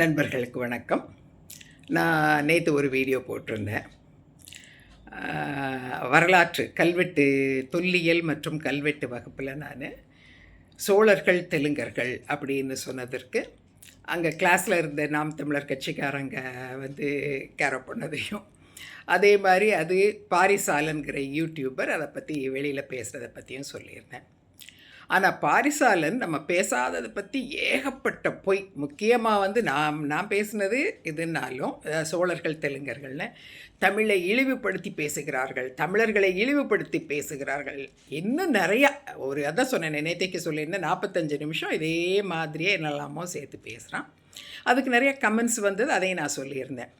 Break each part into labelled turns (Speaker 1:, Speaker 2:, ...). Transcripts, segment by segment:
Speaker 1: நண்பர்களுக்கு வணக்கம். நான் நேற்று ஒரு வீடியோ போட்டிருந்தேன். வரலாற்று கல்வெட்டு தொல்லியல் மற்றும் கல்வெட்டு வகுப்பில் நான் சோழர்கள் தெலுங்கர்கள் அப்படின்னு சொன்னதற்கு அங்கே கிளாஸில் இருந்த நாம் தமிழர் கட்சிக்காரங்க வந்து கேர பண்ணதையும் அதே மாதிரி அது பாரிசாலன்கிற யூடியூபர் அதை பற்றி வெளியில் பேசுகிறத பற்றியும் சொல்லியிருந்தேன். ஆனால் பாரிசாலன் நம்ம பேசாததை பற்றி ஏகப்பட்ட பொய். முக்கியமாக வந்து நான் நான் பேசினது இதுனாலும் சோழர்கள் தெலுங்கர்கள்னு தமிழை இழிவுபடுத்தி பேசுகிறார்கள். தமிழர்களை இழிவுபடுத்தி பேசுகிறார்கள். இன்னும் நிறையா ஒரு அதான் சொன்னேன் நேத்தைக்கு சொல்லியிருந்தேன் நாற்பத்தஞ்சு நிமிஷம் இதே மாதிரியே என்னெல்லாமோ சேர்த்து பேசுகிறான் அதுக்கு நிறைய கமெண்ட்ஸ் வந்தது அதையும் நான் சொல்லியிருந்தேன்.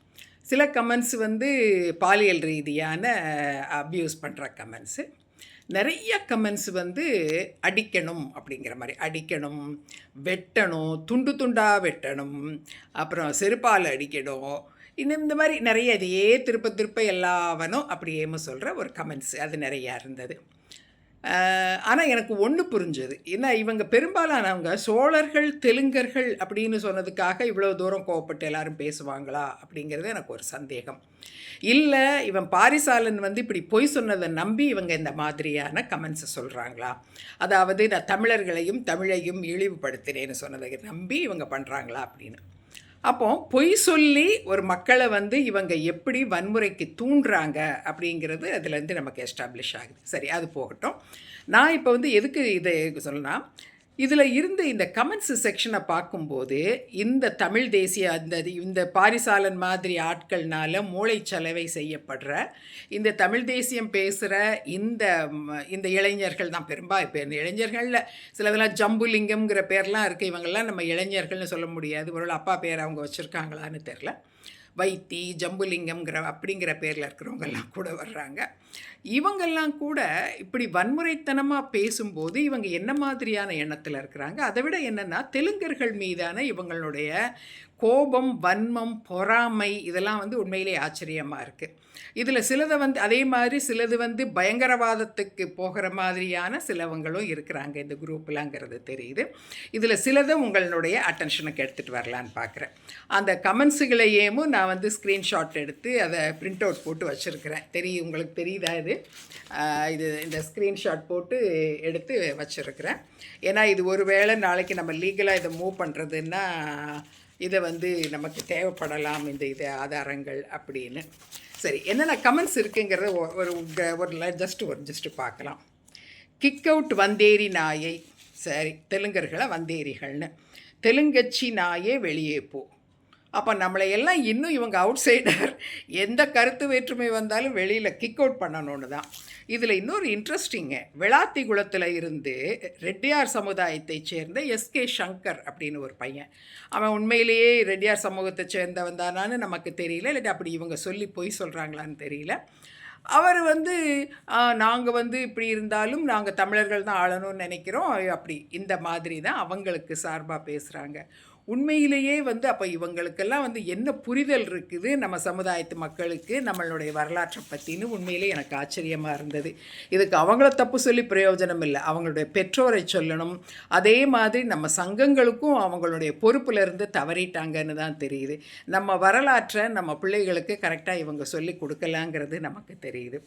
Speaker 1: சில கமெண்ட்ஸ் வந்து பாலியல் ரீதியான அப்யூஸ் பண்ணுற கமெண்ட்ஸு நிறைய கமெண்ட்ஸ் வந்து அடிக்கணும் அப்படிங்கிற மாதிரி. அடிக்கணும் வெட்டணும் துண்டு துண்டாக வெட்டணும் அப்புறம் செருப்பால் அடிக்கணும். இன்னும் இந்த மாதிரி நிறைய இதையே திருப்ப திருப்ப எல்லாவனும் அப்படியேமோ சொல்கிற ஒரு கமெண்ட்ஸ் அது நிறையா இருந்தது. ஆனால் எனக்கு ஒன்று புரிஞ்சது. ஏன்னா இவங்க பெரும்பாலானவங்க சோழர்கள் தெலுங்கர்கள் அப்படின்னு சொன்னதுக்காக இவ்வளோ தூரம் கோவப்பட்டு எல்லாரும் பேசுவாங்களா அப்படிங்கிறது எனக்கு ஒரு சந்தேகம். இல்லை இவன் பாரிசாலன் வந்து இப்படி பொய் சொன்னதை நம்பி இவங்க இந்த மாதிரியான கமெண்ட்ஸை சொல்கிறாங்களா அதாவது நான் தமிழர்களையும் தமிழையும் இழிவுபடுத்தினேன்னு சொன்னதை நம்பி இவங்க பண்ணுறாங்களா அப்படின்னு. அப்போ பொய் சொல்லி ஒரு மக்களை வந்து இவங்க எப்படி வன்முறைக்கு தூண்டுறாங்க அப்படிங்கிறது அதுலேருந்து நமக்கு எஸ்டாப்ளிஷ் ஆகுது. சரி அது போகட்டும். நான் இப்போ வந்து எதுக்கு இதை சொல்லலாம் இதில் இருந்து இந்த கமெண்ட்ஸ் செக்ஷனை பார்க்கும்போது இந்த தமிழ் தேசிய அந்த இந்த பாரிசாலன் மாதிரி ஆட்கள்னால செலவை செய்யப்படுற இந்த தமிழ் தேசியம் பேசுகிற இந்த இந்த இளைஞர்கள் தான் பெரும்பா இப்போ இந்த இளைஞர்களில் சிலதெல்லாம் ஜம்புலிங்கம்ங்கிற பேர்லாம் இருக்குது இவங்கெல்லாம் நம்ம இளைஞர்கள்னு சொல்ல முடியாது. ஒரு அப்பா பேர் அவங்க வச்சுருக்காங்களான்னு தெரில வைத்தி ஜம்புலிங்கம்ங்கிற அப்படிங்கிற பேரில் இருக்கிறவங்கெல்லாம் கூட வர்றாங்க. இவங்கெல்லாம் கூட இப்படி வன்முறைத்தனமாக பேசும்போது இவங்க என்ன மாதிரியான எண்ணத்தில் இருக்கிறாங்க? அதை விட என்னென்னா தெலுங்கர்கள் மீதான இவங்களுடைய கோபம் வன்மம் பொறாமை இதெல்லாம் வந்து உண்மையிலே ஆச்சரியமாக இருக்குது இதில் சிலதை வந்து அதே மாதிரி சிலது வந்து பயங்கரவாதத்துக்கு போகிற மாதிரியான சிலவங்களும் இருக்கிறாங்க இந்த குரூப்லாங்கிறது தெரியுது. இதில் சிலதை உங்களுடைய அட்டென்ஷனுக்கு எடுத்துகிட்டு வரலான்னு பார்க்குறேன். அந்த கமெண்ட்ஸுகளையேமும் நான் வந்து ஸ்க்ரீன்ஷாட் எடுத்து அதை பிரிண்ட் அவுட் போட்டு வச்சுருக்கிறேன். தெரியும் உங்களுக்கு தெரியுதா இது? இது இந்த ஸ்க்ரீன்ஷாட் போட்டு எடுத்து வச்சுருக்கிறேன். ஏன்னா இது ஒரு வேளை நாளைக்கு நம்ம லீகலாக இதை மூவ் பண்ணுறதுன்னா இதை வந்து நமக்கு தேவைப்படலாம் இந்த இது ஆதாரங்கள் அப்படின்னு. சரி என்னென்ன கமெண்ட்ஸ் இருக்குங்கிறத ஒரு ஒரு ஜஸ்ட் ஒரு ஜஸ்ட் பார்க்கலாம். கிக் அவுட் வந்தேரி நாயை சரி தெலுங்கர்களை வந்தேரிகள்னு. தெலுங்கச்சி நாயே வெளியே போ. அப்போ நம்மளை எல்லாம் இன்னும் இவங்க அவுட் சைடர் எந்த கருத்து வேற்றுமை வந்தாலும் வெளியில் கிக் அவுட் பண்ணணும்னு தான். இதில் இன்னொரு இன்ட்ரெஸ்டிங்கு விளாத்தி குளத்தில் இருந்து ரெட்டியார் சமுதாயத்தைச் சேர்ந்த எஸ்கே சங்கர் அப்படின்னு ஒரு பையன். அவன் உண்மையிலேயே ரெட்டியார் சமூகத்தை சேர்ந்தவன் தானான்னு நமக்கு தெரியல இல்லாட்டி அப்படி இவங்க சொல்லி பொய் சொல்கிறாங்களான்னு தெரியல. அவர் வந்து நாங்கள் வந்து இப்படி இருந்தாலும் நாங்கள் தமிழர்கள் தான் ஆளணும்னு நினைக்கிறோம். அப்படி இந்த மாதிரி தான் அவங்களுக்கு சார்பாக பேசுகிறாங்க உண்மையிலேயே வந்து அப்போ இவங்களுக்கெல்லாம் வந்து என்ன புரிதல் இருக்குது நம்ம சமுதாயத்து மக்களுக்கு நம்மளுடைய வரலாற்றை பற்றின்னு உண்மையிலே எனக்கு ஆச்சரியமாக இருந்தது. இதுக்கு அவங்கள தப்பு சொல்லி பிரயோஜனம் இல்லை. அவங்களுடைய பெற்றோரை சொல்லணும். அதே மாதிரி நம்ம சங்கங்களுக்கும் அவங்களுடைய பொறுப்பில் இருந்து தவறிட்டாங்கன்னு தான் தெரியுது. நம்ம வரலாற்றை நம்ம பிள்ளைகளுக்கு கரெக்டாக இவங்க சொல்லி கொடுக்கலாங்கிறது நமக்கு தெரியுது.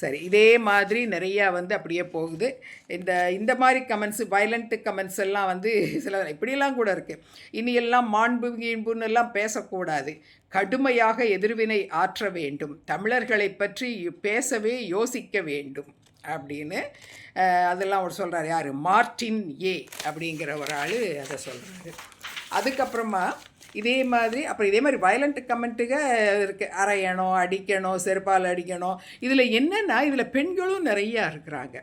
Speaker 1: சரி இதே மாதிரி நிறையா வந்து அப்படியே போகுது. இந்த இந்த மாதிரி கமெண்ட்ஸு வயலண்ட்டு கமெண்ட்ஸ் எல்லாம் வந்து சில இப்படியெல்லாம் கூட இருக்குது இனி எல்லாம் மாண்பு கீண்புன்னு எல்லாம் பேசக்கூடாது. கடுமையாக எதிர்வினை ஆற்ற வேண்டும். தமிழர்களை பற்றி பேசவே யோசிக்க வேண்டும். அப்படின்னு அதெல்லாம் அவர் சொல்கிறார் யார்? மார்ட்டின் ஏ அப்படிங்கிற ஒரு ஆள் அதை சொல்கிறாரு அதுக்கப்புறமா இதே மாதிரி அப்புறம் இதே மாதிரி வயலண்ட் கமெண்ட்டுக இருக்குது அரையணும் அடிக்கணும் செருப்பால் அடிக்கணும். இதில் என்னென்னா இதில் பெண்களும் நிறையா இருக்கிறாங்க.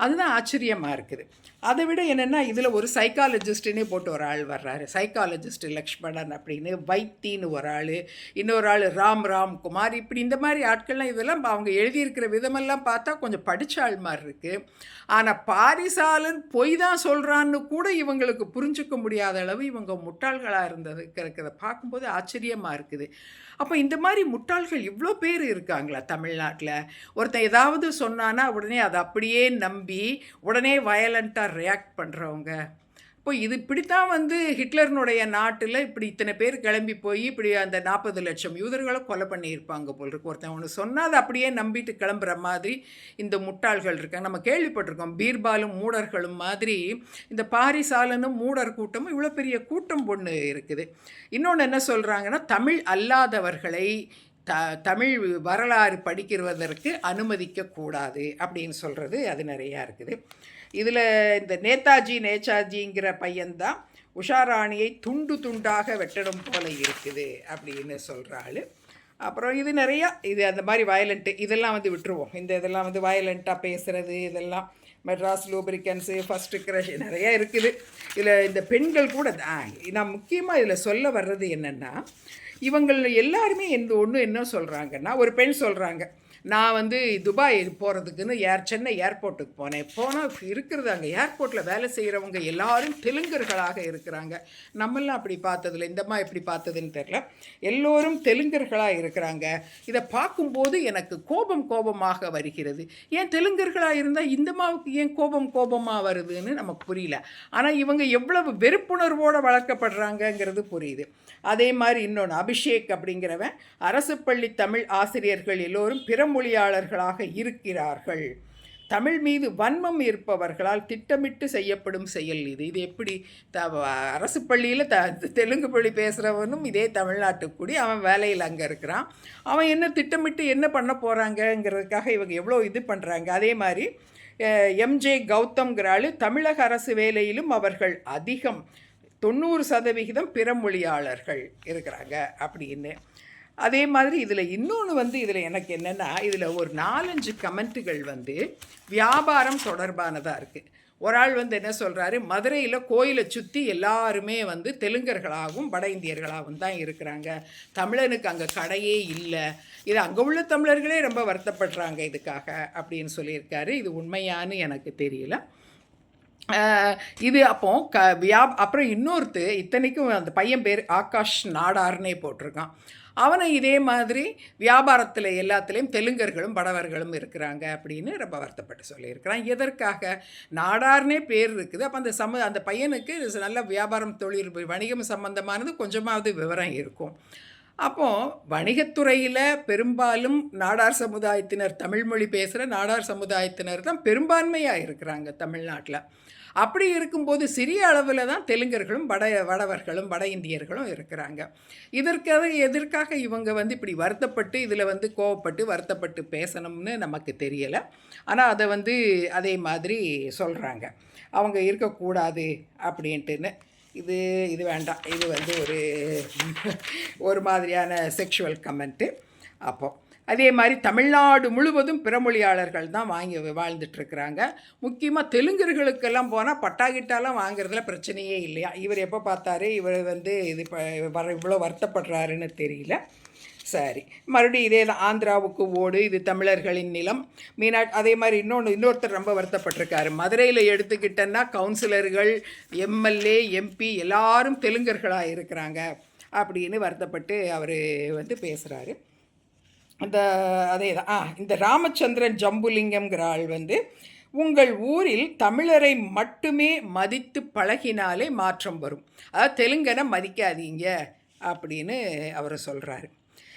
Speaker 1: அதுதான் ஆச்சரியமாக இருக்குது. அதை விட என்னென்னா இதில் ஒரு சைக்காலஜிஸ்ட்டுன்னே போட்டு ஒரு ஆள் வர்றாரு. சைக்காலஜிஸ்ட் லக்ஷ்மணன் அப்படின்னு வைத்தின்னு ஒரு ஆள் இன்னொரு ஆள் ராம் ராம் குமார் இப்படி இந்த மாதிரி ஆட்கள்லாம் இதெல்லாம் அவங்க எழுதியிருக்கிற விதமெல்லாம் பார்த்தா கொஞ்சம் படித்த ஆள் மாதிரி இருக்குது ஆனால் பாரிசாலன் பொய் தான் சொல்கிறான்னு கூட இவங்களுக்கு புரிஞ்சுக்க முடியாத அளவு இவங்க முட்டாள்களாக இருந்தது இருக்கிறத பார்க்கும்போது ஆச்சரியமாக இருக்குது. அப்போ இந்த மாதிரி முட்டாள்கள் இவ்வளோ பேர் இருக்காங்களா தமிழ்நாட்டில்? ஒருத்தன் ஏதாவது சொன்னான்னா உடனே அதை அப்படியே நம்பி உடனே வயலண்ட்டாக ரியாக்ட் பண்ணுறவங்க இப்போ இது இப்படித்தான் வந்து ஹிட்லர்னுடைய நாட்டில் இப்படி இத்தனை பேர் கிளம்பி போய் இப்படி அந்த நாற்பது லட்சம் யூதர்களை கொலை பண்ணியிருப்பாங்க போல் இருக்கு. ஒருத்தன் ஒன்று சொன்னால் அதை அப்படியே நம்பிட்டு கிளம்புற மாதிரி இந்த முட்டாள்கள் இருக்காங்க. நம்ம கேள்விப்பட்டிருக்கோம் பீர்பாலும் மூடர்களும் மாதிரி இந்த பாரிசாலனும் மூடர் கூட்டமும் இவ்வளோ பெரிய கூட்டம் பொண்ணு இருக்குது. இன்னொன்று என்ன சொல்கிறாங்கன்னா தமிழ் அல்லாதவர்களை த தமிழ் வரலாறு படிக்கிறதற்கு அனுமதிக்கக்கூடாது அப்படின்னு சொல்கிறது அது நிறையா இருக்குது. இதில் இந்த நேதாஜி நேதாஜிங்கிற பையன்தான் உஷாராணியை துண்டு துண்டாக வெட்டணும் போல இருக்குது அப்படின்னு சொல்கிறாள் அப்புறம் இது நிறையா இது அந்த மாதிரி வயலண்ட்டு இதெல்லாம் வந்து விட்டுருவோம். இந்த இதெல்லாம் வந்து வயலண்ட்டாக பேசுகிறது இதெல்லாம் மெட்ராஸ் லூப்ரிகன்ஸு ஃபஸ்ட்டு க்ரஷ் நிறையா இருக்குது. இதில் இந்த பெண்கள் கூட நான் முக்கியமாக இதில் சொல்ல வர்றது என்னென்னா இவங்கள் எல்லாருமே எந்த ஒன்று என்ன சொல்கிறாங்கன்னா ஒரு பெண் சொல்கிறாங்க நான் வந்து துபாய் போகிறதுக்குன்னு ஏர் சென்னை ஏர்போர்ட்டுக்கு போனேன். போனால் இருக்கிறது அங்கே ஏர்போர்ட்டில் வேலை செய்கிறவங்க எல்லாரும் தெலுங்கர்களாக இருக்கிறாங்க. நம்மெல்லாம் அப்படி பார்த்ததில்ல. இந்தம்மா எப்படி பார்த்ததுன்னு தெரில எல்லோரும் தெலுங்கர்களாக இருக்கிறாங்க. இதை பார்க்கும்போது எனக்கு கோபம் கோபமாக வருகிறது. ஏன் தெலுங்கர்களாக இருந்தால் இந்தம்மாவுக்கு ஏன் கோபம் கோபமாக வருதுன்னு நமக்கு புரியல. ஆனால் இவங்க எவ்வளவு வெறுப்புணர்வோடு வளர்க்கப்படுறாங்கங்கிறது புரியுது. அதே மாதிரி இன்னொன்று அபிஷேக் அப்படிங்கிறவன் அரசு பள்ளி தமிழ் ஆசிரியர்கள் எல்லோரும் பிறமொழியாளர்களாக இருக்கிறார்கள். தமிழ் மீது வன்மம் இருப்பவர்களால் திட்டமிட்டு செய்யப்படும் செயல் இது. இது எப்படி த அரசு பள்ளியில் த தெலுங்கு பள்ளி பேசுகிறவனும் இதே தமிழ்நாட்டுக்குடி அவன் வேலையில் அங்கே இருக்கிறான். அவன் என்ன திட்டமிட்டு என்ன பண்ண போகிறாங்கங்கிறதுக்காக இவங்க எவ்வளோ இது பண்ணுறாங்க அதே மாதிரி எம்ஜே கௌதம்ங்கிறாள் தமிழக அரசு வேலையிலும் அவர்கள் அதிகம் தொண்ணூறு சதவிகிதம் பிற மொழியாளர்கள் இருக்கிறாங்க அப்படின்னு. அதே மாதிரி இதில் இன்னொன்று வந்து இதில் எனக்கு என்னென்னா இதில் ஒரு நாலஞ்சு கமெண்ட்டுகள் வந்து வியாபாரம் தொடர்பானதாக இருக்குது ஒரு ஆள் வந்து என்ன சொல்கிறாரு மதுரையில் கோயிலை சுற்றி எல்லாருமே வந்து தெலுங்கர்களாகவும் வட இந்தியர்களாகவும் தான் இருக்கிறாங்க. தமிழனுக்கு அங்கே கடையே இல்லை. இது அங்கே உள்ள தமிழர்களே ரொம்ப வருத்தப்படுறாங்க இதுக்காக அப்படின்னு சொல்லியிருக்காரு. இது உண்மையான்னு எனக்கு தெரியல. இது அப்போ க வியா அப்புறம் இன்னொருத்து இத்தனைக்கும் அந்த பையன் பேர் ஆகாஷ் நாடார்னே போட்டிருக்கான். அவனை இதே மாதிரி வியாபாரத்தில் எல்லாத்துலேயும் தெலுங்கர்களும் படவர்களும் இருக்கிறாங்க அப்படின்னு ரொம்ப வருத்தப்பட்டு சொல்லியிருக்கிறான். எதற்காக? நாடார்னே பேர் இருக்குது. அப்போ அந்த சம அந்த பையனுக்கு நல்ல வியாபாரம் தொழில் வணிகம் சம்பந்தமானது கொஞ்சமாவது விவரம் இருக்கும். அப்போது வணிகத்துறையில் பெரும்பாலும் நாடார் சமுதாயத்தினர் தமிழ்மொழி பேசுகிற நாடார் சமுதாயத்தினர் தான் பெரும்பான்மையாக இருக்கிறாங்க தமிழ்நாட்டில். அப்படி இருக்கும்போது சிறிய அளவில் தான் தெலுங்கர்களும் வட வடவர்களும் வட இந்தியர்களும் இருக்கிறாங்க. இதற்காக எதற்காக இவங்க வந்து இப்படி வருத்தப்பட்டு இதில் வந்து கோவப்பட்டு வருத்தப்பட்டு பேசணும்னு நமக்கு தெரியலை. ஆனால் அதை வந்து அதே மாதிரி சொல்கிறாங்க அவங்க இருக்கக்கூடாது அப்படின்ட்டுன்னு. இது இது வேண்டாம். இது வந்து ஒரு ஒரு மாதிரியான செக்ஷுவல் கமெண்ட்டு அப்போது அதே மாதிரி தமிழ்நாடு முழுவதும் பிறமொழியாளர்கள் தான் வாங்கி வாழ்ந்துட்டுருக்குறாங்க முக்கியமாக தெலுங்கர்களுக்கெல்லாம் போனால் பட்டா கிட்டாலாம் வாங்குறதுல பிரச்சனையே இல்லையா? இவர் எப்போ பார்த்தாரு? இவர் வந்து இது வர இவ்வளோ வருத்தப்படுறாருன்னு தெரியல. சரி. மறுபடியும் இதே தான் ஆந்திராவுக்கு ஓடு இது தமிழர்களின் நிலம். மீனா அதே மாதிரி இன்னொன்று இன்னொருத்தர் ரொம்ப வருத்தப்பட்டிருக்காரு. மதுரையில் எடுத்துக்கிட்டேன்னா கவுன்சிலர்கள் எம்எல்ஏ எம்பி எல்லாரும் தெலுங்கர்களாக இருக்கிறாங்க அப்படின்னு வருத்தப்பட்டு அவர் வந்து பேசுகிறாரு அந்த அதே தான் ஆ இந்த ராமச்சந்திரன் ஜம்புலிங்கம்ங்கிற ஆள் வந்து உங்கள் ஊரில் தமிழரை மட்டுமே மதித்து பழகினாலே மாற்றம் வரும். அதாவது தெலுங்கனை மதிக்காதீங்க அப்படின்னு அவர் சொல்கிறாரு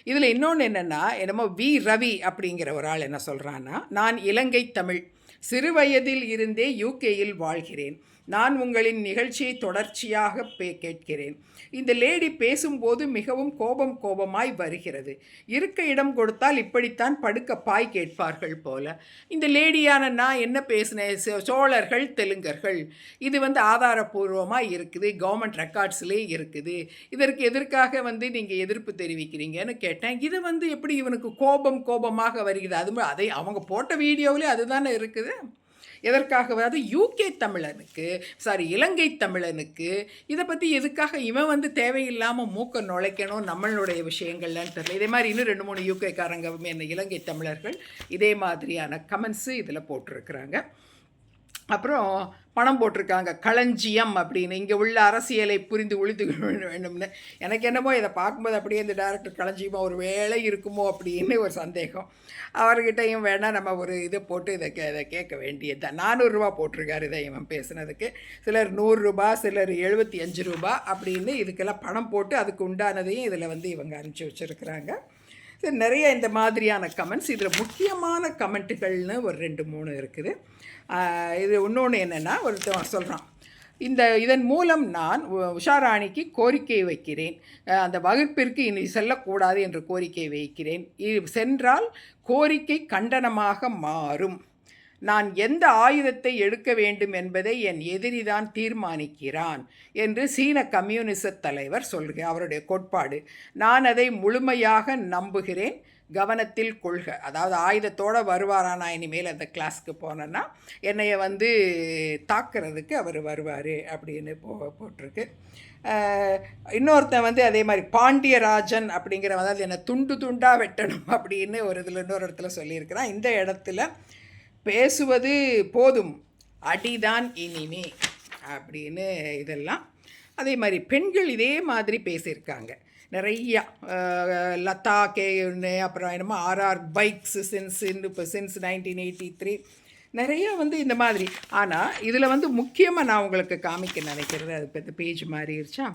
Speaker 1: இதில் இன்னொன்று என்னென்னா என்னமோ வி ரவி அப்படிங்கிற ஒரு ஆள் என்ன சொல்கிறான்னா நான் இலங்கை தமிழ். சிறுவயதில் இருந்தே யூகேயில் வாழ்கிறேன். நான் உங்களின் நிகழ்ச்சியை தொடர்ச்சியாக பே கேட்கிறேன். இந்த லேடி பேசும்போது மிகவும் கோபம் கோபமாய் வருகிறது. இருக்க இடம் கொடுத்தால் இப்படித்தான் படுக்க பாய் கேட்பார்கள் போல. இந்த லேடியான நான் என்ன பேசினேன் சோ- சோழர்கள் தெலுங்கர்கள். இது வந்து ஆதாரபூர்வமாக இருக்குது. கவர்மெண்ட் ரெக்கார்ட்ஸ்லேயே இருக்குது. இதற்கு எதற்காக வந்து நீங்கள் எதிர்ப்பு தெரிவிக்கிறீங்கன்னு கேட்டேன். இது வந்து எப்படி இவனுக்கு கோபம் கோபமாக வருகிறது? அது அதை அவங்க போட்ட வீடியோவிலே அதுதானே இருக்குது? எதற்காக? அது யூகே தமிழனுக்கு சாரி இலங்கை தமிழனுக்கு இதை பற்றி எதுக்காக இவன் வந்து தேவையில்லாமல் மூக்க நுழைக்கணும்? நம்மளுடைய விஷயங்கள்லன்னு தெரியல. இதே மாதிரி இன்னும் ரெண்டு மூணு யூகேக்காரங்க என்ன இலங்கை தமிழர்கள் இதே மாதிரியான கமெண்ட்ஸு இதில் போட்டிருக்கிறாங்க. அப்புறம் பணம் போட்டிருக்காங்க. களஞ்சியம் அப்படின்னு. இங்கே உள்ள அரசியலை புரிந்து ஒழித்து வேண்டும்னு எனக்கு என்னமோ இதை பார்க்கும்போது அப்படியே இந்த டேரக்டர் களஞ்சியமாக ஒரு வேலை இருக்குமோ அப்படின்னு ஒரு சந்தேகம். அவர்கிட்டையும் வேணால் நம்ம ஒரு இதை போட்டு இதை கே இதை கேட்க வேண்டியது தான் நானூறுரூவா போட்டிருக்காரு இதை இவன் பேசுனதுக்கு. சிலர் நூறுரூபா சிலர் எழுபத்தி அஞ்சு ரூபா அப்படின்னு இதுக்கெல்லாம் பணம் போட்டு அதுக்கு உண்டானதையும் இதில் வந்து இவங்க அனுப்பிச்சி வச்சுருக்குறாங்க. சரி நிறைய இந்த மாதிரியான கமெண்ட்ஸ் இதில் முக்கியமான கமெண்ட்டுகள்னு ஒரு ரெண்டு மூணு இருக்குது. இது இன்னொன்று என்னென்னா ஒருத்தன் சொல்கிறான் இந்த இதன் மூலம் நான் உஷாராணிக்கு கோரிக்கை வைக்கிறேன். அந்த வகுப்பிற்கு இனி செல்லக்கூடாது என்று கோரிக்கை வைக்கிறேன். இ- சென்றால் கோரிக்கை கண்டனமாக மாறும். நான் எந்த ஆயுதத்தை எடுக்க வேண்டும் என்பதை என் எதிரிதான் தீர்மானிக்கிறான் என்று சீன கம்யூனிச தலைவர் சொல்கிறேன் அவருடைய கோட்பாடு. நான் அதை முழுமையாக நம்புகிறேன். கவனத்தில் கொள்க. அதாவது ஆயுதத்தோடு வருவாரா? நான் இனிமேல் அந்த கிளாஸ்க்கு போனேன்னா என்னைய வந்து தாக்குறதுக்கு அவர் வருவார் அப்படின்னு போ போட்டிருக்கு. இன்னொருத்தன் வந்து அதே மாதிரி பாண்டியராஜன் அப்படிங்கிற அதாவது என்னை துண்டு துண்டாக வெட்டணும் அப்படின்னு ஒரு இதில் இன்னொரு இடத்துல சொல்லியிருக்கிறான். இந்த இடத்துல பேசுவது போதும். அடிதான் இனிமே அப்படின்னு இதெல்லாம். அதே மாதிரி பெண்கள் இதே மாதிரி பேசியிருக்காங்க. நிறையா லதா கேன்னு அப்புறம் என்னமோ ஆர்ஆர் பைக்ஸ் சின்ஸ் இப்போ சின்ஸ் நைன்டீன் எயிட்டி த்ரீ நிறைய வந்து இந்த மாதிரி. ஆனால் இதில் வந்து முக்கியமாக நான் உங்களுக்கு காமிக்க நினைக்கிறது அது இப்போ இந்த பேஜ் மாறிடுச்சா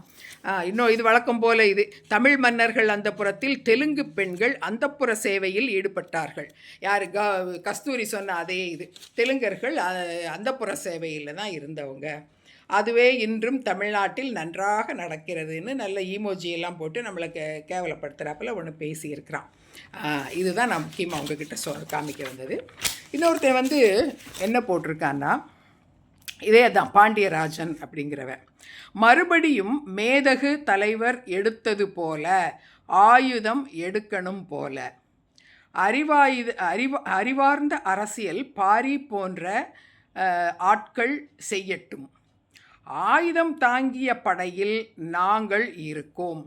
Speaker 1: இன்னும் இது வழக்கம் போல் இது. தமிழ் மன்னர்கள் அந்த புறத்தில் தெலுங்கு பெண்கள் அந்தப்புற சேவையில் ஈடுபட்டார்கள். யார்? க கஸ்தூரி சொன்ன அதே இது. தெலுங்கர்கள் அந்தப்புற சேவையில் தான் இருந்தவங்க. அதுவே இன்றும் தமிழ்நாட்டில் நன்றாக நடக்கிறதுன்னு நல்ல ஈமோஜியெல்லாம் போட்டு நம்மளை கே கேவலப்படுத்துகிறாப்பில் ஒன்று பேசியிருக்கிறான். இதுதான் நான் முக்கியமாக உங்ககிட்ட சொ காமிக்க வந்தது. இன்னொருத்தன் வந்து என்ன போட்டிருக்கான்னா இதே தான் பாண்டியராஜன் அப்படிங்கிறவன். மறுபடியும் மேதகு தலைவர் எடுத்தது போல ஆயுதம் எடுக்கணும் போல. அறிவாயுத அறிவ அறிவார்ந்த அரசியல் பாரி போன்ற ஆட்கள் செய்யட்டும். ஆயுதம் தாங்கிய படையில் நாங்கள் இருக்கோம்.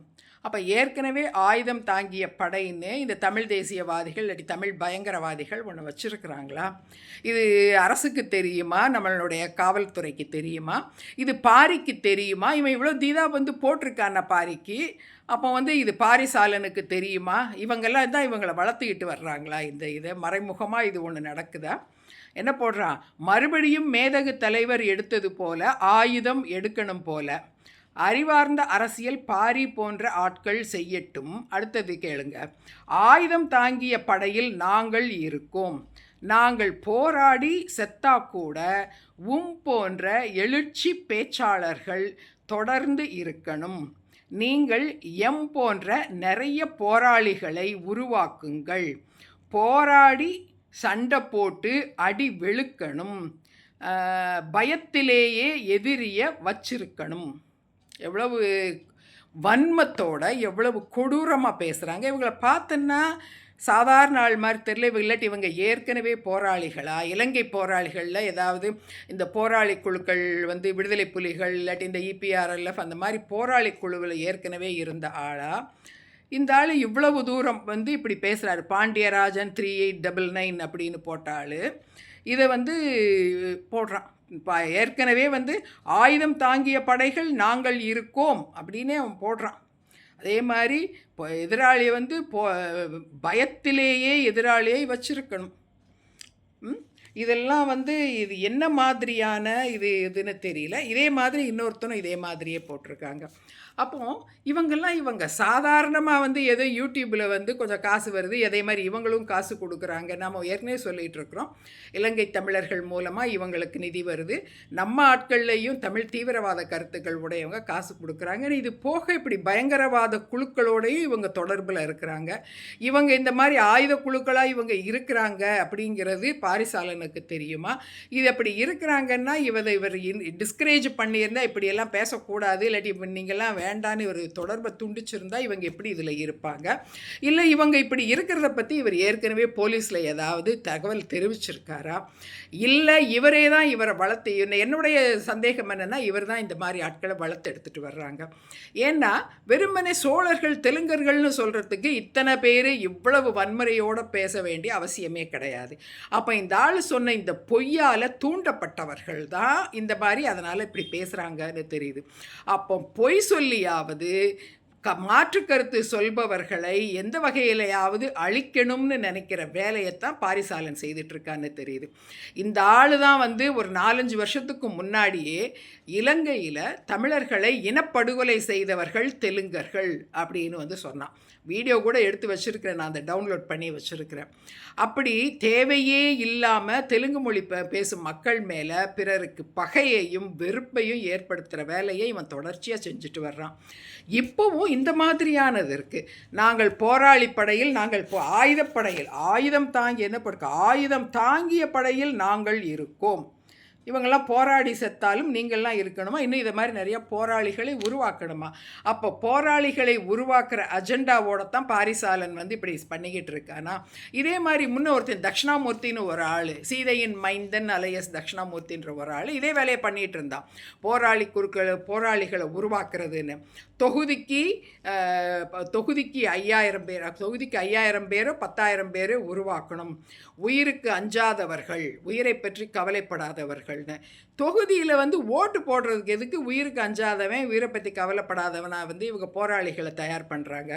Speaker 1: அப்போ ஏற்கனவே ஆயுதம் தாங்கிய படைன்னு இந்த தமிழ் தேசியவாதிகள் இல்லாட்டி தமிழ் பயங்கரவாதிகள் ஒன்று வச்சுருக்குறாங்களா? இது அரசுக்கு தெரியுமா? நம்மளுடைய காவல்துறைக்கு தெரியுமா? இது பாரிக்கு தெரியுமா? இவன் இவ்வளோ தீதா வந்து போட்டிருக்கான பாரிக்கு. அப்போ வந்து இது பாரிசாலனுக்கு தெரியுமா? இவங்கெல்லாம் தான் இவங்களை வளர்த்துக்கிட்டு வர்றாங்களா இந்த இதை? மறைமுகமாக இது ஒன்று நடக்குதா? என்ன போடுறான்? மறுபடியும் மேதகு தலைவர் எடுத்தது போல ஆயுதம் எடுக்கணும் போல. அறிவார்ந்த அரசியல் பாரி போன்ற ஆட்கள் செய்யட்டும். அடுத்தது கேளுங்க. ஆயுதம் தாங்கிய படையில் நாங்கள் இருக்கோம். நாங்கள் போராடி செத்தா கூட உம் போன்ற எழுச்சி பேச்சாளர்கள் தொடர்ந்து இருக்கணும். நீங்கள் எம் போன்ற நிறைய போராளிகளை உருவாக்குங்கள். போராடி சண்டை போட்டு அடி வெளுக்கணும். பயத்திலேயே எதிரிய வச்சிருக்கணும். எவ்வளவு வன்மத்தோட எவ்வளவு கொடூரமாக பேசுகிறாங்க இவங்களை பார்த்தோன்னா சாதாரண ஆள் மாதிரி தெரியல. இவங்க இல்லாட்டி இவங்க ஏற்கனவே போராளிகளா? இலங்கை போராளிகளில் ஏதாவது இந்த போராளி குழுக்கள் வந்து விடுதலை புலிகள் இல்லாட்டி இந்த இபிஆர்எல்எஃப் அந்த மாதிரி போராளி குழுவில் ஏற்கனவே இருந்த ஆளாக இந்த ஆள் இவ்வளவு தூரம் வந்து இப்படி பேசுகிறாரு Pandiarajan three eight double nine அப்படின்னு போட்ட ஆள். இதை வந்து போடுறான். ஏற்கனவே வந்து ஆயுதம் தாங்கிய படைகள் நாங்கள் இருக்கோம் அப்படின்னே அவன் போடுறான் அதே மாதிரி இப்போ எதிராளியை வந்து போ பயத்திலேயே எதிராளியை வச்சிருக்கணும் ம்? இதெல்லாம் வந்து இது என்ன மாதிரியான இது இதுன்னு தெரியல. இதே மாதிரி இன்னொருத்தனும் இதே மாதிரியே போட்டிருக்காங்க. அப்போ இவங்கெல்லாம் இவங்க சாதாரணமாக வந்து ஏதோ யூடியூப்பில் வந்து கொஞ்சம் காசு வருது. அதே மாதிரி இவங்களும் காசு கொடுக்குறாங்க. நம்ம ஏற்கனவே சொல்லிகிட்டு இருக்கிறோம். இலங்கை தமிழர்கள் மூலமாக இவங்களுக்கு நிதி வருது. நம்ம ஆட்கள்லேயும் தமிழ் தீவிரவாத கருத்துக்கள் உடையவங்க காசு கொடுக்குறாங்க இது போக இப்படி பயங்கரவாத குழுக்களோடையும் இவங்க தொடர்பில் இருக்கிறாங்க. இவங்க இந்த மாதிரி ஆயுத குழுக்களாக இவங்க இருக்கிறாங்க அப்படிங்கிறது பாரிசாலனுக்கு தெரியுமா? இது அப்படி இருக்கிறாங்கன்னா இவரை இவர் டிஸ்கரேஜ் பண்ணியிருந்தால் இப்படியெல்லாம் பேசக்கூடாது. இல்லாட்டி நீங்கள்லாம் வேண்டான்னு இவர் தொடர்பை துண்டிச்சிருந்தால் இவங்க எப்படி இதில் இருப்பாங்க? இல்லை இவங்க இப்படி இருக்கிறத பற்றி இவர் ஏற்கனவே போலீஸில் ஏதாவது தகவல் தெரிவிச்சிருக்காரா? இல்லை இவரே தான் இவரை வளர்த்து என்னுடைய சந்தேகம் என்னென்னா இவர் தான் இந்த மாதிரி ஆட்களை வளர்த்து எடுத்துகிட்டு வர்றாங்க. ஏன்னா வெறுமனே சோழர்கள் தெலுங்கர்கள்னு சொல்கிறதுக்கு இத்தனை பேர் இவ்வளவு வன்முறையோடு பேச வேண்டிய அவசியமே கிடையாது. அப்போ இந்த ஆள் சொன்ன இந்த பொய்யால் தூண்டப்பட்டவர்கள் தான் இந்த மாதிரி அதனால் இப்படி பேசுகிறாங்கன்னு தெரியுது. அப்போ பொய் சொல்லியாவது க மாற்று கருத்து சொல்பவர்களை எந்த வகையிலையாவது அழிக்கணும்னு நினைக்கிற வேலையைத்தான் பாரிசாலன் செய்துட்ருக்கான்னு தெரியுது. இந்த ஆள் தான் வந்து ஒரு நாலஞ்சு வருஷத்துக்கு முன்னாடியே இலங்கையில் தமிழர்களை இனப்படுகொலை செய்தவர்கள் தெலுங்கர்கள் அப்படின்னு வந்து சொன்னான். வீடியோ கூட எடுத்து வச்சுருக்கிறேன் நான் அதை டவுன்லோட் பண்ணி வச்சுருக்கிறேன். அப்படி தேவையே இல்லாமல் தெலுங்கு மொழி பேசும் மக்கள் மேலே பிறருக்கு பகையையும் வெறுப்பையும் ஏற்படுத்துகிற வேலையை இவன் தொடர்ச்சியாக செஞ்சுட்டு வர்றான். இப்போவும் இந்த மாதிரியானது இருக்குது நாங்கள் போராளி படையில் நாங்கள் இப்போ ஆயுதப்படையில் ஆயுதம் தாங்கி என்ன படுக்க ஆயுதம் தாங்கிய படையில் நாங்கள் இருக்கோம். இவங்கெல்லாம் போராடி செத்தாலும் நீங்கள்லாம் இருக்கணுமா? இன்னும் இதை மாதிரி நிறைய போராளிகளை உருவாக்கணுமா? அப்போ போராளிகளை உருவாக்குற அஜெண்டாவோட தான் பாரிசாலன் வந்து இப்படி பண்ணிக்கிட்டு இருக்கானா? இதே மாதிரி முன்ன ஒருத்தன் தட்சிணாமூர்த்தின்னு ஒரு ஆள் சீதையின் மைந்தன் அலையஸ் தட்சிணாமூர்த்தின்ற ஒரு ஆள் இதே வேலையை பண்ணிகிட்டு இருந்தான். போராளி குறுக்கள் போராளிகளை உருவாக்குறதுன்னு. தொகுதிக்கு தொகுதிக்கு ஐயாயிரம் பேர் தொகுதிக்கு ஐயாயிரம் பேரோ பத்தாயிரம் பேர் உருவாக்கணும். உயிருக்கு அஞ்சாதவர்கள் உயிரை பற்றி கவலைப்படாதவர்கள். கவலைப்படாதவர்கள்னு தொகுதியில் வந்து ஓட்டு போடுறதுக்கு எதுக்கு உயிருக்கு அஞ்சாதவன் உயிரை பற்றி கவலைப்படாதவனாக வந்து இவங்க போராளிகளை தயார் பண்ணுறாங்க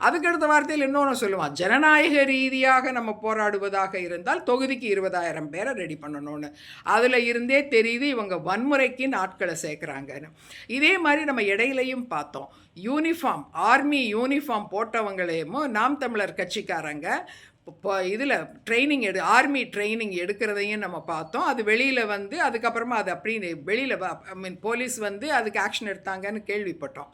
Speaker 1: அதுக்கடுத்த வார்த்தையில் இன்னொன்று சொல்லுவான். ஜனநாயக ரீதியாக நம்ம போராடுவதாக இருந்தால் தொகுதிக்கு இருபதாயிரம் பேரை ரெடி பண்ணணும்னு. அதில் இருந்தே தெரியுது இவங்க வன்முறைக்கு நாட்களை சேர்க்குறாங்கன்னு. இதே மாதிரி நம்ம இடையிலையும் பார்த்தோம். யூனிஃபார்ம் ஆர்மி யூனிஃபார்ம் போட்டவங்களையும் நாம் தமிழர் கட்சிக்காரங்க இப்போ இதில் ட்ரைனிங் எடு ஆர்மி ட்ரைனிங் எடுக்கிறதையும் நம்ம பார்த்தோம். அது வெளியில் வந்து அதுக்கப்புறமா அது அப்படின்னு வெளியில் ஐ மீன் போலீஸ் வந்து அதுக்கு ஆக்ஷன் எடுத்தாங்கன்னு கேள்விப்பட்டோம்.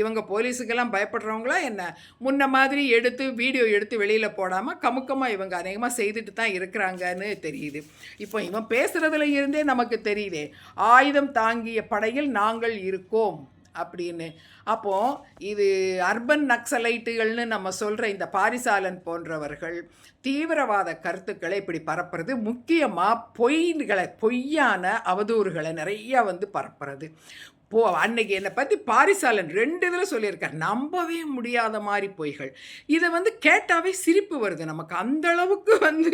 Speaker 1: இவங்க போலீஸுக்கெல்லாம் பயப்படுறவங்களா என்ன? முன்ன மாதிரி எடுத்து வீடியோ எடுத்து வெளியில் போடாமல் கமுக்கமாக இவங்க அநேகமாக செய்துட்டு தான் இருக்கிறாங்கன்னு தெரியுது. இப்போ இவன் பேசுகிறதுல இருந்தே நமக்கு தெரியுதே ஆயுதம் தாங்கிய படையில் நாங்கள் இருக்கோம். அப்படின்னு. அப்போது இது அர்பன் நக்சலைட்டுகள்னு நம்ம சொல்கிற இந்த பாரிசாலன் போன்றவர்கள் தீவிரவாத கருத்துக்களை இப்படி பரப்புறது முக்கியமாக பொய்களை பொய்யான அவதூறுகளை நிறையா வந்து பரப்புறது. போ அன்னைக்கு என்னை பற்றி பாரிசாலன் ரெண்டு இதில் சொல்லியிருக்கார். நம்பவே முடியாத மாதிரி பொய்கள். இதை வந்து கேட்டாவே சிரிப்பு வருது நமக்கு. அந்த அளவுக்கு வந்து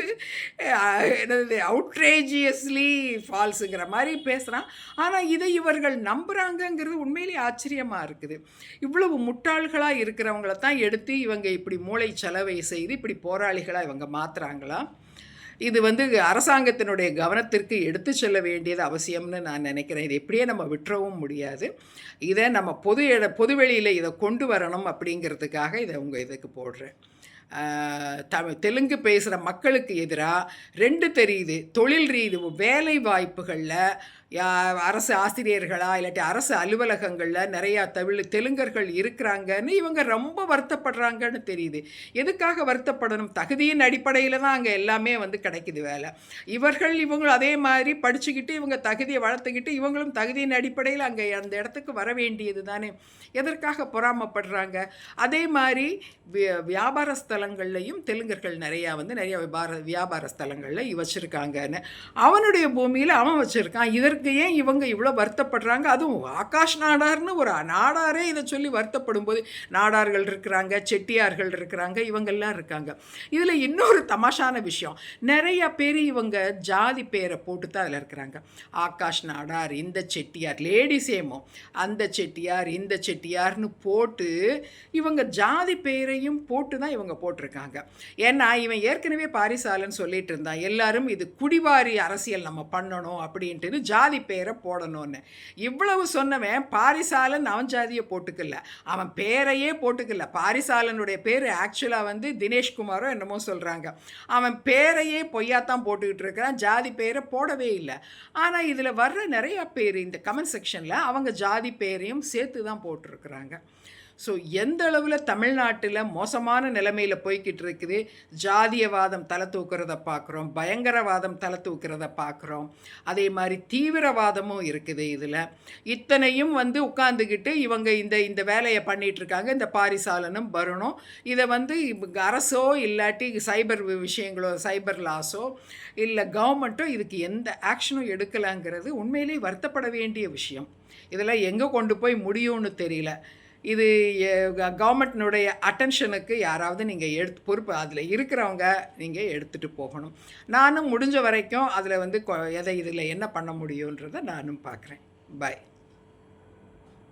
Speaker 1: என்னது அவுட்ரேஜியஸ்லி ஃபால்ஸுங்கிற மாதிரி பேசுகிறான் ஆனால் இதை இவர்கள் நம்புகிறாங்கங்கிறது உண்மையிலேயே ஆச்சரியமாக இருக்குது. இவ்வளவு முட்டாள்களாக இருக்கிறவங்கள தான் எடுத்து இவங்க இப்படி மூளை செலவை செய்து இப்படி போராளிகளாக இவங்க மாற்றுறாங்களா இது வந்து அரசாங்கத்தினுடைய கவனத்திற்கு எடுத்து செல்ல வேண்டியது அவசியம்னு நான் நினைக்கிறேன். இது எப்படியே நம்ம விட்டுறவும் முடியாது. இதை நம்ம பொது இட பொதுவெளியில் இதை கொண்டு வரணும் அப்படிங்கிறதுக்காக இதை உங்கள் இதுக்கு போடுறேன். தமிழ் தெலுங்கு பேசுகிற மக்களுக்கு எதிராக ரெண்டு தெரியுது. தொழில் ரீதி வேலை வாய்ப்புகளில் அரசு ஆசிரியர்களா இல்லாட்டி அரசு அலுவலகங்களில் நிறையா தமிழ் தெலுங்கர்கள் இருக்கிறாங்கன்னு இவங்க ரொம்ப வருத்தப்படுறாங்கன்னு தெரியுது. எதுக்காக வருத்தப்படணும்? தகுதியின் அடிப்படையில் தான் அங்கே எல்லாமே வந்து கிடைக்குது வேலை. இவர்கள் இவங்களும் அதே மாதிரி படிச்சுக்கிட்டு இவங்க தகுதியை வளர்த்துக்கிட்டு இவங்களும் தகுதியின் அடிப்படையில் அங்கே அந்த இடத்துக்கு வர வேண்டியது தானே. எதற்காக பொறாமப்படுறாங்க? அதே மாதிரி வியாபார ஸ்தலங்கள்லையும் தெலுங்கர்கள் நிறையா வந்து நிறையா வியாபார வியாபார ஸ்தலங்களில் வச்சுருக்காங்கன்னு அவனுடைய பூமியில் அவன் வச்சுருக்கான். இதற்கு இதற்கு ஏன் இவங்க இவ்வளோ வருத்தப்படுறாங்க? அதுவும் ஆகாஷ் நாடார்னு ஒரு நாடாரே இதை சொல்லி வருத்தப்படும் போது நாடார்கள் இருக்கிறாங்க செட்டியார்கள் இருக்கிறாங்க இவங்கெல்லாம் இருக்காங்க. இதில் இன்னொரு தமாஷான விஷயம். நிறைய பேர் இவங்க ஜாதி பேரை போட்டு தான் அதில் இருக்கிறாங்க. ஆகாஷ் நாடார் இந்த செட்டியார் லேடிஸேமோ அந்த செட்டியார் இந்த செட்டியார்னு போட்டு இவங்க ஜாதி பேரையும் போட்டு தான் இவங்க போட்டிருக்காங்க. ஏன்னா இவன் ஏற்கனவே பாரிசாலன்னு சொல்லிட்டு இருந்தான். எல்லாரும் இது குடிவாரி அரசியல் நம்ம பண்ணணும் அப்படின்ட்டு ஜாதி ஜாதி பேரை போடணும்னு. இவ்வளவு சொன்னவன் பாரிசாலன் அவன் ஜாதியை போட்டுக்கல. அவன் பேரையே போட்டுக்கல. பாரிசாலனுடைய பேர் ஆக்சுவலாக வந்து தினேஷ்குமாரோ என்னமோ சொல்கிறாங்க அவன் பேரையே பொய்யாத்தான் போட்டுக்கிட்டு இருக்கிறான். ஜாதி பேரை போடவே இல்லை. ஆனால் இதில் வர்ற நிறையா பேர் இந்த கமெண்ட் செக்ஷனில் அவங்க ஜாதி பேரையும் சேர்த்து தான் போட்டிருக்கிறாங்க. ஸோ எந்த அளவில் தமிழ்நாட்டில் மோசமான நிலைமையில் போய்கிட்டு இருக்குது? ஜாதியவாதம் தலை தூக்கிறத பார்க்குறோம் பயங்கரவாதம் தலை தூக்கிறத பார்க்குறோம் அதே மாதிரி தீவிரவாதமும் இருக்குது இதில். இத்தனையும் வந்து உட்காந்துக்கிட்டு இவங்க இந்த இந்த வேலையை பண்ணிகிட்ருக்காங்க இந்த பாரிசாலனும் வரணும். இதை வந்து அரசோ இல்லாட்டி சைபர் விஷயங்களோ சைபர் லாஸோ இல்லை கவர்மெண்ட்டோ இதுக்கு எந்த ஆக்ஷனும் எடுக்கலாங்கிறது உண்மையிலேயே வருத்தப்பட வேண்டிய விஷயம். இதெல்லாம் எங்கே கொண்டு போய் முடியும்னு தெரியல. இது கவர்மெண்ட்னுடைய அட்டென்ஷனுக்கு யாராவது நீங்கள் எடுத்து பொறுப்பு அதில் இருக்கிறவங்க நீங்கள் எடுத்துகிட்டு போகணும். நானும் முடிஞ்ச வரைக்கும் அதில் வந்து கொ- எதை இதில் என்ன பண்ண முடியுன்றதை நானும் பார்க்குறேன் பாய்